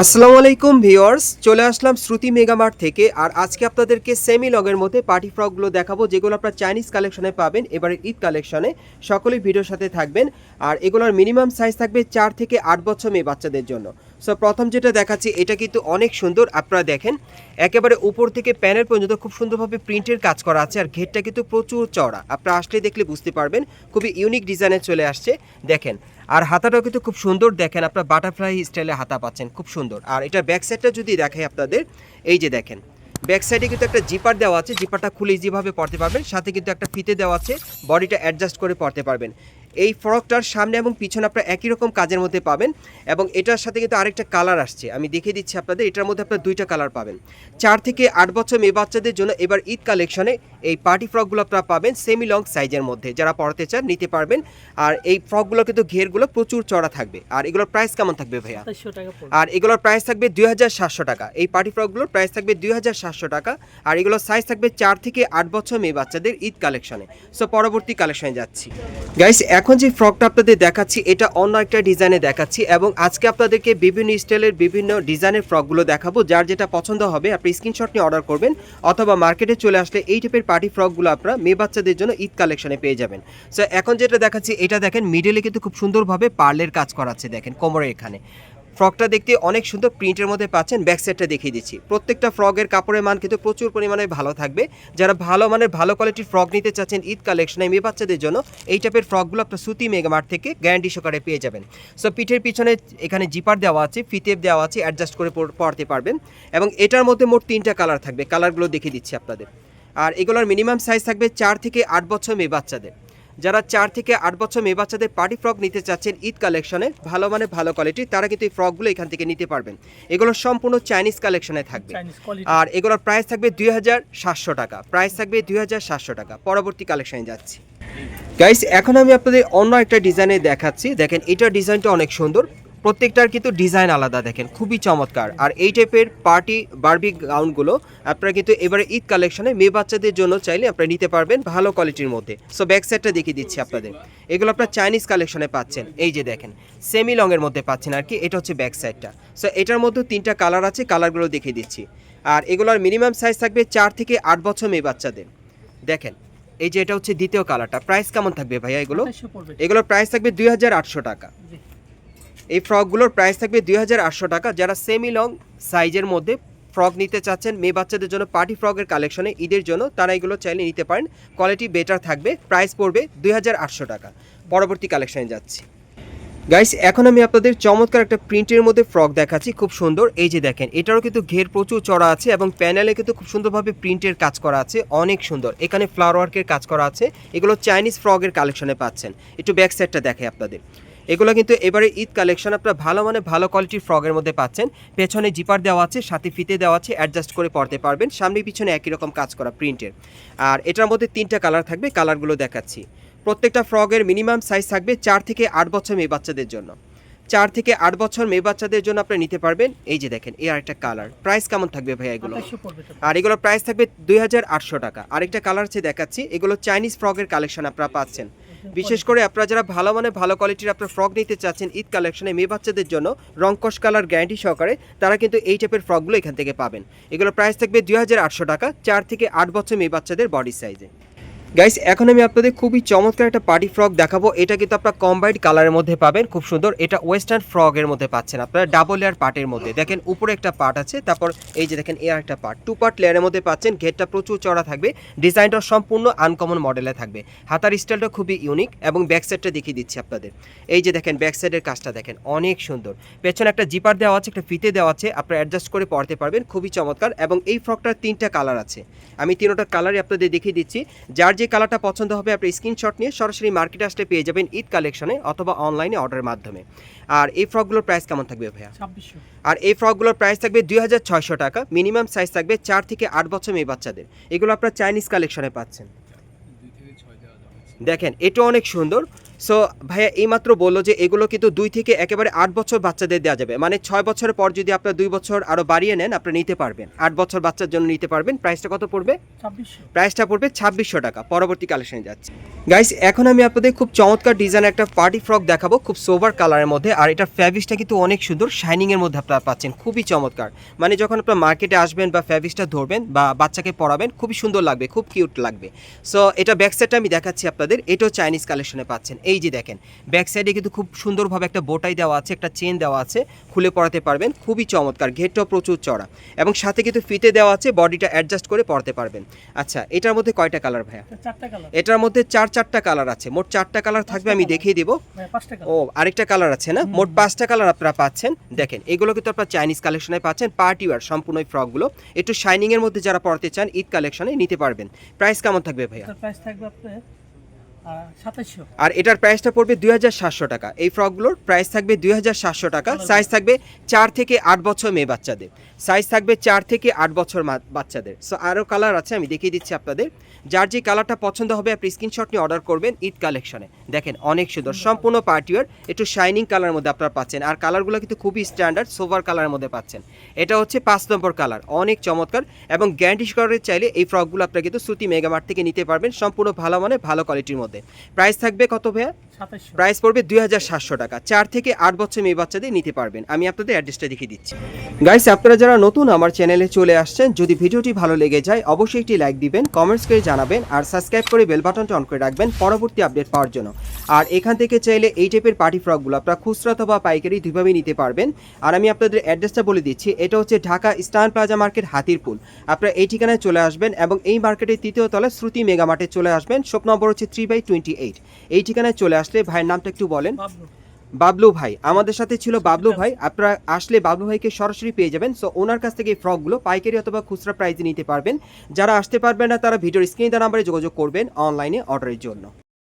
আসসালামু আলাইকুম ভিউয়ার্স, চলে আসলাম শ্রুতি মেগামার্ট থেকে, আর আজকে আপনাদেরকে সেমি লগের মধ্যে পার্টি ফ্রকগুলো দেখাবো, যেগুলো আপনারা চাইনিজ কালেকশনে পাবেন এবারে ঈদ কালেকশনে সকলেই ভিডিওর সাথে থাকবেন, আর এগুলোর মিনিমাম সাইজ থাকবে চার থেকে আট বছর মেয়ে বাচ্চাদের জন্য। সো প্রথম যেটা দেখাচ্ছি, এটা কিন্তু অনেক সুন্দর। আপনারা দেখেন, একেবারে উপর থেকে প্যানেল পর্যন্ত খুব সুন্দরভাবে প্রিন্টের কাজ করা আছে আর ঘেরটা কিন্তু প্রচুর চওড়া। আপনারা আসলে দেখলে বুঝতে পারবেন, খুবই ইউনিক ডিজাইনে চলে আসছে। দেখেন, আর হাতাটাও কিন্তু খুব সুন্দর। দেখেন, আপনার বাটারফ্লাই স্টাইলে হাতা পাচ্ছেন, খুব সুন্দর। আর এটা ব্যাক সাইডটা যদি দেখাই আপনাদের, এই যে দেখেন ব্যাক সাইডে কিন্তু একটা জিপার দেওয়া আছে। জিপারটা খুলে ইজিভাবে পড়তে পারবেন, সাথে কিন্তু একটা ফিতে দেওয়া আছে। বডিটা অ্যাডজাস্ট করে পড়তে পারবেন। এই ফ্রকটার সামনে এবং পিছনে আপনারা একই রকম কাজের মধ্যে পাবেন এবং এটার সাথে কিন্তু আরেকটা কালার আসছে। আমি দেখিয়ে দিচ্ছি আপনাদের এটার মধ্যে আপনারা দুইটা কালার পাবেন। চার থেকে আট বছর মেয়ে বাচ্চাদের জন্য এবার ঈদ কালেকশনে এই পার্টি ফ্রকগুলো আপনারা পাবেন সেমি লং সাইজের মধ্যে। যারা পড়াতে চান নিতে পারবেন। আর এই ফ্রকগুলো কিন্তু ঘেরগুলো প্রচুর চড়া থাকবে। আর এগুলোর প্রাইস কেমন থাকবে ভাইয়া? আর এগুলোর প্রাইস থাকবে দুই হাজার সাতশো টাকা। এই পার্টি ফ্রকগুলোর প্রাইস থাকবে দুই হাজার সাতশো টাকা। আর এগুলোর সাইজ থাকবে চার থেকে আট বছর মেয়ে বাচ্চাদের ঈদ কালেকশনে। সো পরবর্তী কালেকশনে যাচ্ছি। গাইস এখন যে ফ্রকটা আপনাদের দেখাচ্ছি, এটা অন্য একটা ডিজাইনে দেখাচ্ছি এবং আজকে আপনাদেরকে বিভিন্ন স্টাইলের বিভিন্ন ডিজাইনের ফ্রকগুলো দেখাবো। যার যেটা পছন্দ হবে, আপনি স্ক্রিনশট নিয়ে অর্ডার করবেন অথবা মার্কেটে চলে আসলে এই টাইপের পার্টি ফ্রকগুলো আপনারা মেয়ে বাচ্চাদের জন্য ঈদ কালেকশনে পেয়ে যাবেন। সো এখন যেটা দেখাচ্ছি, এটা দেখেন মিডলে কিন্তু খুব সুন্দরভাবে পার্লের কাজ করাচ্ছে, দেখেন কোমরে এখানে। ফ্রকটা দেখতে অনেক সুন্দর প্রিন্টের মধ্যে পাচ্ছেন ব্যাক সাইডটা দেখিয়ে দিচ্ছি। প্রত্যেকটা ফ্রকের কাপড়ের মান কিন্তু প্রচুর পরিমাণে ভালো থাকবে। যারা ভালো মানের, ভালো কোয়ালিটির ফ্রক নিতে চাচ্ছেন ঈদ কালেকশনে মেয়ে বাচ্চাদের জন্য, এই টাইপের ফ্রকগুলো আপনার সুতি মেগামার্ট থেকে গ্যারান্টি সহকারে পেয়ে যাবেন। সো পিঠের পিছনে এখানে জিপার দেওয়া আছে ফিতেপ দেওয়া আছে অ্যাডজাস্ট করে পরতে পারবেন। এবং এটার মধ্যে মোট তিনটা কালার থাকবে কালারগুলো দেখিয়ে দিচ্ছি আপনাদের। আর এগুলোর মিনিমাম সাইজ থাকবে চার থেকে আট বছর মেয়ে বাচ্চাদের। যারা চার থেকে আট বছর মেয়ে বাচ্চাদের পার্টি ফ্রক নিতে চাচ্ছেন ঈদ কালেকশনে ভালো মানে ভালো কোয়ালিটি তারা কিন্তু এই ফ্রকগুলো এখান থেকে নিতে পারবেন। এগুলো সম্পূর্ণ চাইনিজ কালেকশনে থাকবে। আর এগুলোর প্রাইস থাকবে দুই হাজার সাতশো টাকা। প্রাইস থাকবে দুই হাজার সাতশো টাকা। পরবর্তী কালেকশনে যাচ্ছি। গাইস এখন আমি আপনাদের অন্য একটা ডিজাইনে দেখাচ্ছি। দেখেন এটার ডিজাইনটা অনেক সুন্দর। প্রত্যেকটার কিন্তু ডিজাইন আলাদা দেখেন খুবই চমৎকার। আর এই টাইপের পার্টি বারবি গাউনগুলো আপনারা কিন্তু এবারে ঈদ কালেকশনে মেয়ে বাচ্চাদের জন্য চাইলে আপনারা নিতে পারবেন ভালো কোয়ালিটির মধ্যে। সো ব্যাক সাইডটা দেখিয়ে দিচ্ছি আপনাদের। এগুলো আপনার চাইনিজ কালেকশনে পাচ্ছেন। এই যে দেখেন সেমি লংয়ের মধ্যে পাচ্ছেন আর কি এটা হচ্ছে ব্যাক সাইডটা সো এটার মধ্যে তিনটা কালার আছে কালারগুলো দেখিয়ে দিচ্ছি। আর এগুলোর মিনিমাম সাইজ থাকবে চার থেকে আট বছর মেয়ে বাচ্চাদের। দেখেন এই যে এটা হচ্ছে দ্বিতীয় কালারটা প্রাইস কেমন থাকবে ভাইয়া এগুলো? এগুলোর প্রাইস থাকবে দুই হাজার আটশো টাকা। এই ফ্রকগুলোর প্রাইস থাকবে দুই হাজার আটশো টাকা। যারা সেমি লং সাইজের মধ্যে ফ্রক নিতে চাচ্ছেন, মেয়ে বাচ্চাদের জন্য পার্টি ফ্রকের কালেকশনে ঈদের জন্য তারা এগুলো চাইলে নিতে পারেন। কোয়ালিটি বেটার থাকবে প্রাইস পড়বে দুই হাজার আটশো টাকা। পরবর্তী কালেকশনে যাচ্ছি। গাইস এখন আমি আপনাদের চমৎকার একটা প্রিন্টের মধ্যে ফ্রক দেখাচ্ছি, খুব সুন্দর। এই যে দেখেন, এটারও কিন্তু ঘের প্রচুর চড়া আছে এবং প্যানেলে কিন্তু খুব সুন্দরভাবে প্রিন্টের কাজ করা আছে, অনেক সুন্দর। এখানে ফ্লাওয়ার ওয়ার্কের কাজ করা আছে, এগুলো চাইনিজ ফ্রকের কালেকশনে পাচ্ছেন। একটু ব্যাক সাইডটা দেখে আপনাদের। এগুলো কিন্তু এবারে ঈদ কালেকশন আপনারা ভালো মানে ভালো কোয়ালিটির ফ্রগের মধ্যে পাচ্ছেন। পেছনে জিপার দেওয়া আছে সাথে ফিতে দেওয়া আছে অ্যাডজাস্ট করে পড়তে পারবেন। সামনে পিছনে একই রকম কাজ করা প্রিন্টের আর এটার মধ্যে তিনটা কালার থাকবে কালারগুলো দেখাচ্ছি। প্রত্যেকটা ফ্রগের মিনিমাম সাইজ থাকবে চার থেকে আট বছর মেয়ে বাচ্চাদের জন্য। চার থেকে আট বছর মেয়ে বাচ্চাদের জন্য আপনি নিতে পারবেন। এই যে দেখেন এই আরেকটা কালার প্রাইস কেমন থাকবে ভাই এগুলো? আর এগুলোর প্রাইস থাকবে দুই হাজার আটশো টাকা। আরেকটা কালার আছে দেখাচ্ছি এগুলো চাইনিজ ফ্রগের কালেকশন আপনারা পাচ্ছেন। বিশেষ করে আপনারা যারা ভালো মানে ভালো কোয়ালিটির আপনার ফ্রক নিতে চাচ্ছেন, ঈদ কালেকশনে মেয়ে বাচ্চাদের জন্য রংকশ কালার গ্যারান্টি সহকারে তারা কিন্তু এই টাইপের ফ্রকগুলো এখান থেকে পাবেন। এগুলোর প্রাইস থাকবে দুই হাজার আটশো টাকা, চার থেকে আট বছর মেয়ে বাচ্চাদের বডি সাইজে গাইস এখন আমি আপনাদের খুবই চমৎকার একটা পার্টি ফ্রক দেখাবো। এটা কিন্তু আপনারা কম্বাইন্ড কালারের মধ্যে পাবেন, খুব সুন্দর। এটা ওয়েস্টার্ন ফ্রকের মধ্যে পাচ্ছেন আপনারা ডাবল লেয়ার পার্টের মধ্যে। দেখেন, উপরে একটা পার্ট আছে, তারপর এই যে দেখেন, এর একটা পার্ট টু পার্ট লেয়ারের মধ্যে পাচ্ছেন, ঘেরটা প্রচুর চড়া থাকবে, ডিজাইনটা সম্পূর্ণ আনকমন মডেলে থাকবে। হাতার স্টাইলটা খুবই ইউনিক এবং ব্যাক সাইডটা দেখিয়ে দিচ্ছি আপনাদের। এই যে দেখেন ব্যাক সাইডের কাজটা দেখেন, অনেক সুন্দর। পেছনে একটা জিপার দেওয়া আছে, একটা ফিতে দেওয়া আছে, আপনারা অ্যাডজাস্ট করে পড়তে পারবেন, খুবই চমৎকার। এবং এই ফ্রকটার তিনটা কালার আছে। আমি তিনোটা কালারই আপনাদের দেখিয়ে দিচ্ছি। যার যে কালারটা পছন্দ হবে আপনি স্ক্রিনশট নিয়ে সরাসরি মার্কেটে আসলে পেয়ে যাবেন ঈদ কালেকশনে অথবা অনলাইনে অর্ডারের মাধ্যমে। আর এই ফ্রকগুলোর প্রাইস কেমন থাকবে ভাইয়া? আর এই ফ্রকগুলোর প্রাইস থাকবে দুই হাজার ছয়শো টাকা। মিনিমাম সাইজ থাকবে চার থেকে আট বছর মেয়ে বাচ্চাদের। এগুলো আপনার চাইনিজ কালেকশনে পাচ্ছেন। দেখেন এটা অনেক সুন্দর। সো ভাইয়া এইমাত্র বলল যে এগুলো কিন্তু দুই থেকে একেবারে আট বছর বাচ্চাদের দেওয়া যাবে। মানে ছয় বছরের পর যদি আপনার দুই বছর আরও বাড়িয়ে নেন আপনারা নিতে পারবেন। আট বছর বাচ্চার জন্য নিতে পারবেন। প্রাইসটা কত পড়বে? প্রাইসটা পড়বে ছাব্বিশশো টাকা। পরবর্তী কালেকশনে যাচ্ছে। গাইস এখন আমি আপনাদের খুব চমৎকার ডিজাইন একটা পার্টি ফ্রক দেখাবো খুব সোভার কালারের মধ্যে। আর এটার ফ্যাব্রিক্সটা কিন্তু অনেক সুন্দর শাইনিং এর মধ্যে আপনারা পাচ্ছেন। খুবই চমৎকার। মানে যখন আপনার মার্কেটে আসবেন বা ফ্যাব্রিক্সটা ধরবেন বা বাচ্চাকে পরাবেন খুবই সুন্দর লাগবে খুব কিউট লাগবে। সো এটা ব্যাক সাইডটা আমি দেখাচ্ছি আপনাদের। এটাও চাইনিজ কালেকশনে পাচ্ছেন। এই যে দেখেন ব্যাক সাইডে কিন্তু খুব সুন্দরভাবে একটা বোটাই দেওয়া আছে একটা চেন দেওয়া আছে খুলে পরাতে পারবেন খুবই চমৎকার ঘেরটাও প্রচুর চড়া এবং সাথে কিন্তু ফিতে দেওয়া আছে বডিটা অ্যাডজাস্ট করে পরাতে পারবেন। আচ্ছা এটার মধ্যে কয়টা কালার ভাইয়া? এটার মধ্যে চার চারটা কালার আছে মোট চারটা কালার থাকবে আমি দেখিয়ে দিব। পাঁচটা ও আরেকটা কালার আছে না? মোট পাঁচটা কালার আপনারা পাচ্ছেন। দেখেন এগুলো কিন্তু আপনারা চাইনিজ কালেকশনে পাচ্ছেন পার্টি ওয়ার সম্পূর্ণ এই ফ্রকগুলো একটু শাইনিংয়ের মধ্যে যারা পড়তে চান ঈদ কালেকশনে নিতে পারবেন। প্রাইস কেমন থাকবে ভাইয়া? প্রাইস থাকবে আপনার আর এটার প্রাইসটা পড়বে দুই হাজার সাতশো টাকা। এই ফ্রকগুলোর প্রাইস থাকবে দুই হাজার সাতশো টাকা। সাইজ থাকবে চার থেকে আট বছর মেয়ে বাচ্চাদের। সাইজ থাকবে চার থেকে আট বছর বাচ্চাদের। সো আরও কালার আছে আমি দেখিয়ে দিচ্ছি আপনাদের। যার যে কালারটা পছন্দ হবে আপনি স্ক্রিনশট নিয়ে অর্ডার করবেন ঈদ কালেকশনে দেখেন অনেক সুন্দর। সম্পূর্ণ পার্টিওয়ার একটু শাইনিং কালার মধ্যে আপনারা পাচ্ছেন। আর কালারগুলো কিন্তু খুবই স্ট্যান্ডার্ড সোভার কালারের মধ্যে পাচ্ছেন। এটা হচ্ছে পাঁচ নম্বর কালার অনেক চমৎকার এবং গ্যারান্টি সহকারে চাইলে এই ফ্রকগুলো আপনারা কিন্তু শ্রুতি মেগামার্ট থেকে নিতে পারবেন। সম্পূর্ণ ভালো মানে ভালো কোয়ালিটির মধ্যে। প্রাইস থাকবে কত ভাইয়া? প্রাইস পড়বে দুই হাজার সাতশো টাকা। চার থেকে আট বছর মেয়ে বাচ্চাদের নিতে পারবেন। আমি আপনাদের অ্যাড্রেসটা দেখিয়ে দিচ্ছি। গাইস আপনারা যারা নতুন আমার চ্যানেলে চলে আসছেন যদি ভিডিওটি ভালো লেগে যায় অবশ্যই একটি লাইক দিবেন কমেন্টস করে জানাবেন আর সাবস্ক্রাইব করে বেল বাটনটা অন করে রাখবেন পরবর্তী আপডেট পাওয়ার জন্য। আর এখান থেকে চাইলে এই টাইপের পার্টি ফ্রকগুলো আপনারা খুচরা অথবা পাইকারি দুইভাবেই নিতে পারবেন। আর আমি আপনাদের অ্যাড্রেসটা বলে দিচ্ছি এটা হচ্ছে Dhaka Eastern Plaza market Hatirpool. আপনারা এই ঠিকানায় চলে আসবেন এবং এই মার্কেটের তৃতীয় তলায় শ্রুতি মেগা মার্টে চলে আসবেন। শপ নম্বর হচ্ছে থ্রি বাই টোয়েন্টি এইট এই ঠিকানায় চলে আসলে ভাইয়ের নামটা একটু বলেন। বাবলু। ভাই আমাদের সাথে ছিল বাবলু ভাই। আপনারা আসলে বাবলু ভাইকে সরাসরি পেয়ে যাবেন। সো ওনার কাছ থেকে এই ফ্রকগুলো পাইকারি অথবা খুচরা প্রাইজে নিতে পারবেন। যারা আসতে পারবেন না তারা ভিডিওর স্ক্রিন নাম্বারে যোগাযোগ করবেন অনলাইনে অর্ডারের জন্য।